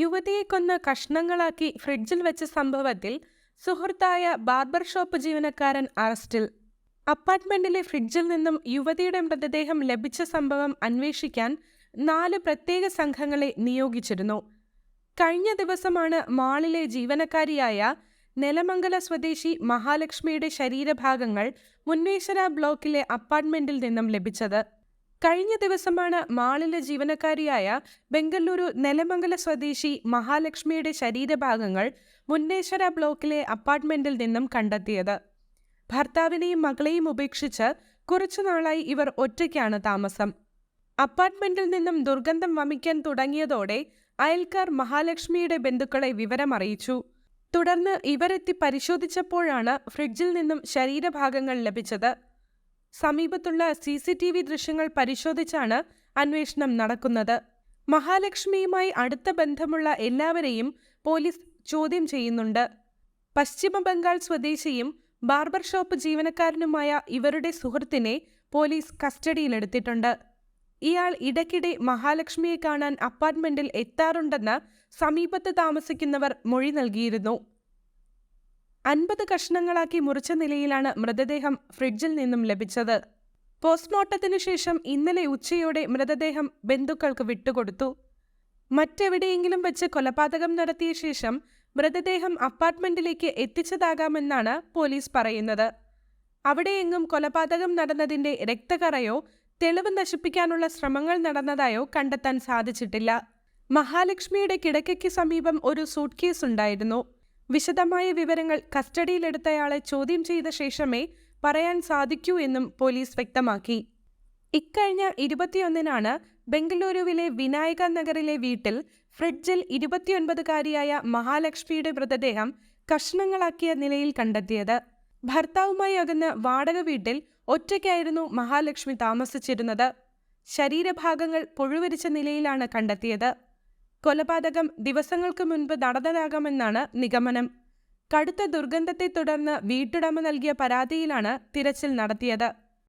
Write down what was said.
യുവതിയെ കൊന്ന് കഷ്ണങ്ങളാക്കി ഫ്രിഡ്ജിൽ വെച്ച സംഭവത്തിൽ സുഹൃത്തായ ബാർബർ ഷോപ്പ് ജീവനക്കാരൻ അറസ്റ്റിൽ. അപ്പാർട്ട്മെന്റിലെ ഫ്രിഡ്ജിൽ നിന്നും യുവതിയുടെ മൃതദേഹം ലഭിച്ച സംഭവം അന്വേഷിക്കാൻ നാല് പ്രത്യേക സംഘങ്ങളെ നിയോഗിച്ചിരുന്നു. കഴിഞ്ഞ ദിവസമാണ് മാളിലെ ജീവനക്കാരിയായ നെലമംഗല സ്വദേശി മഹാലക്ഷ്മിയുടെ ശരീരഭാഗങ്ങൾ മുന്നേശ്വര ബ്ലോക്കിലെ അപ്പാർട്ട്മെന്റിൽ നിന്നും ലഭിച്ചത്. കഴിഞ്ഞ ദിവസമാണ് മാളിലെ ജീവനക്കാരിയായ ബംഗളൂരു നെലമംഗല സ്വദേശി മഹാലക്ഷ്മിയുടെ ശരീരഭാഗങ്ങൾ മുന്നേശ്വര ബ്ലോക്കിലെ അപ്പാർട്ട്മെന്റിൽ നിന്നും കണ്ടെത്തിയത്. ഭർത്താവിനെയും മകളെയും ഉപേക്ഷിച്ച് കുറച്ചുനാളായി ഇവർ ഒറ്റയ്ക്കാണ് താമസം. അപ്പാർട്ട്മെന്റിൽ നിന്നും ദുർഗന്ധം വമിക്കാൻ തുടങ്ങിയതോടെ അയൽക്കാർ മഹാലക്ഷ്മിയുടെ ബന്ധുക്കളെ വിവരമറിയിച്ചു. തുടർന്ന് ഇവരെത്തി പരിശോധിച്ചപ്പോഴാണ് ഫ്രിഡ്ജിൽ നിന്നും ശരീരഭാഗങ്ങൾ ലഭിച്ചത്. സമീപത്തുള്ള സി സി ടി വി ദൃശ്യങ്ങൾ പരിശോധിച്ചാണ് അന്വേഷണം നടക്കുന്നത്. മഹാലക്ഷ്മിയുമായി അടുത്ത ബന്ധമുള്ള എല്ലാവരെയും പോലീസ് ചോദ്യം ചെയ്യുന്നുണ്ട്. പശ്ചിമ ബംഗാൾ സ്വദേശിയും ബാർബർ ഷോപ്പ് ജീവനക്കാരനുമായ ഇവരുടെ സുഹൃത്തിനെ പോലീസ് കസ്റ്റഡിയിലെടുത്തിട്ടുണ്ട്. ഇയാൾ ഇടയ്ക്കിടെ മഹാലക്ഷ്മിയെ കാണാൻ അപ്പാർട്ട്മെന്റിൽ എത്താറുണ്ടെന്ന് സമീപത്ത് താമസിക്കുന്നവർ മൊഴി നൽകിയിരുന്നു. അൻപത് കഷ്ണങ്ങളാക്കി മുറിച്ച നിലയിലാണ് മൃതദേഹം ഫ്രിഡ്ജിൽ നിന്നും ലഭിച്ചത്. പോസ്റ്റ്മോർട്ടത്തിനു ശേഷം ഇന്നലെ ഉച്ചയോടെ മൃതദേഹം ബന്ധുക്കൾക്ക് വിട്ടുകൊടുത്തു. മറ്റെവിടെയെങ്കിലും വെച്ച് കൊലപാതകം നടത്തിയ ശേഷം മൃതദേഹം അപ്പാർട്ട്മെന്റിലേക്ക് എത്തിച്ചതാകാമെന്നാണ് പോലീസ് പറയുന്നത്. അവിടെയെങ്ങും കൊലപാതകം നടന്നതിന്റെ രക്തകറയോ തെളിവ് നശിപ്പിക്കാനുള്ള ശ്രമങ്ങൾ നടന്നതായോ കണ്ടെത്താൻ സാധിച്ചിട്ടില്ല. മഹാലക്ഷ്മിയുടെ കിടക്കയ്ക്ക് സമീപം ഒരു സൂട്ട് കേസ് ഉണ്ടായിരുന്നു. വിശദമായ വിവരങ്ങൾ കസ്റ്റഡിയിലെടുത്തയാളെ ചോദ്യം ചെയ്ത ശേഷമേ പറയാൻ സാധിക്കൂ എന്നും പോലീസ് വ്യക്തമാക്കി. ഇക്കഴിഞ്ഞ ഇരുപത്തിയൊന്നിനാണ് ബംഗളൂരുവിലെ വിനായക നഗറിലെ വീട്ടിൽ ഫ്രിഡ്ജിൽ ഇരുപത്തിയൊൻപതുകാരിയായ മഹാലക്ഷ്മിയുടെ മൃതദേഹം കഷ്ണങ്ങളാക്കിയ നിലയിൽ കണ്ടെത്തിയത്. ഭർത്താവുമായി അകന്ന് വാടക വീട്ടിൽ ഒറ്റയ്ക്കായിരുന്നു മഹാലക്ഷ്മി താമസിച്ചിരുന്നത്. ശരീരഭാഗങ്ങൾ പുഴുവരിച്ച നിലയിലാണ് കണ്ടെത്തിയത്. കൊലപാതകം ദിവസങ്ങൾക്ക് മുൻപ് നടന്നതാകാമെന്നാണ് നിഗമനം. കടുത്ത ദുർഗന്ധത്തെ തുടർന്ന് വീട്ടുടമ നൽകിയ പരാതിയിലാണ് തിരച്ചിൽ നടത്തിയത്.